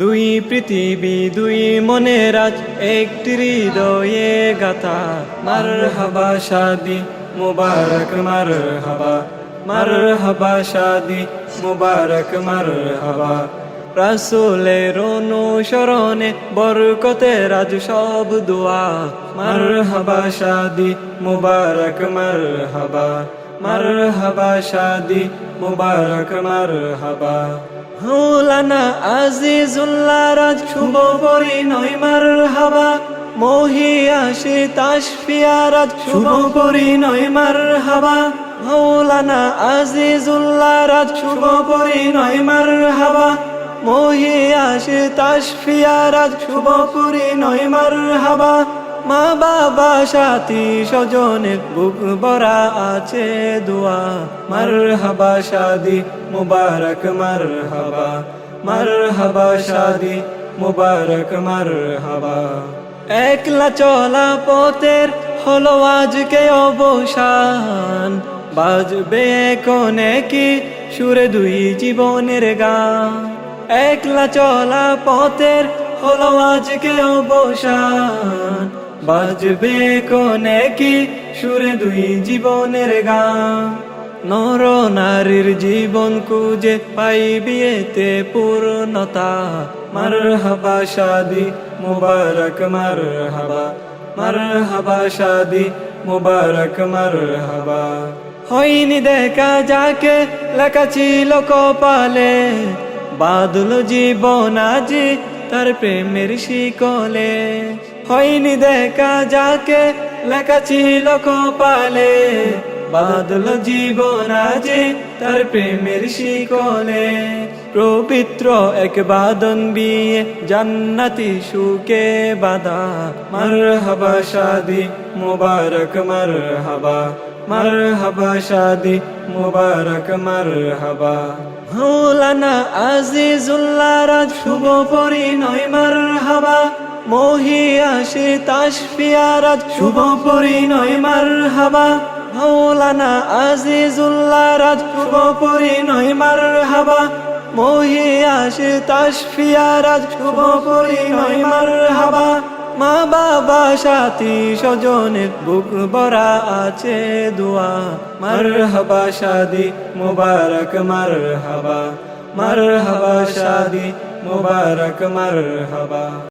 দুই পৃথিবী, দুই মনে আজ, একটি হৃদয়ে গাথা। মার হাবা শাদি, মুবারক মার হাবা মার হাবা শাদি, মুবারক মার হাবা রাসুলের অনুসরণে বরকতে রাজ সব দোয়া। মার হাবা শাদি, মুবারক মার হাবা মার হাবা শাদি মুবারক মার হাবা হৌলানা আজিজুল্লাহ রাজ শুভ পরিণয় মার হাবা মহিয়াশি তাসফিয়া রাজ শুভ পরিণয় মার হাবা মৌলানা আজিজুল্লাহ রাজ শুভ পরিণয় মার হাবা মহিয়াশি তাসফিয়া রাজ শুভ পরিণয় মার হাবা মা বাবা, সাথী স্বজনের বুক ভরা আছে দোয়া। মার হাবা শাদি মুবারক মার হাবা মার হাবা শাদি মুবারক মার হাবা একলা চলা পথের হলো আজকে অবসান। বাজবে কোনে কি সুরে দুই জীবনের গান। একলা চলা পথের হলো আজকে অবসান। বাজবে কোনে কি? সুরে দুই জীবনের গান। নর নারীর জীবন কুজে পাইবি এতে পূর্ণতা। মার হাবা শাদি, মুবারক মার হাবা মার হাবা শাদি, মুবারক মার হাবা হয়নি দেখা যাকে, লেখা ছিল কপালে। বাদল জীবন আজি তার প্রেমের শিকলে। হয়নি দেখা যাকে, লেখা ছিল কপালে। বাদল জীবন আজি তার প্রেমের শিকলে। পবিত্র এক বাদন বিয়ে, জান্নাতি সুকে বাদা মার হাবা শাদি, মুবারক মার হাবা মার হাবা শাদি, মুবারক মার হাবা হৌলানা আজিজুল্লাহ রাজ শুভ পরিণয় মার হাবা মহিয়াশি তাসফিয়া রাজ শুভ পরিণয় মার হাবা মৌলানা আজিজুল্লাহ রাজ শুভ পরিণয় মার হাবা মহিয়াশি তাসফিয়া রাজ শুভ পরিণয় মার হাবা মা বাবা, সাথী স্বজনের বুক ভরা আছে দোয়া। মার হাবা শাদি মুবারক মার হাবা মার হাবা শাদি মুবারক মার হাবা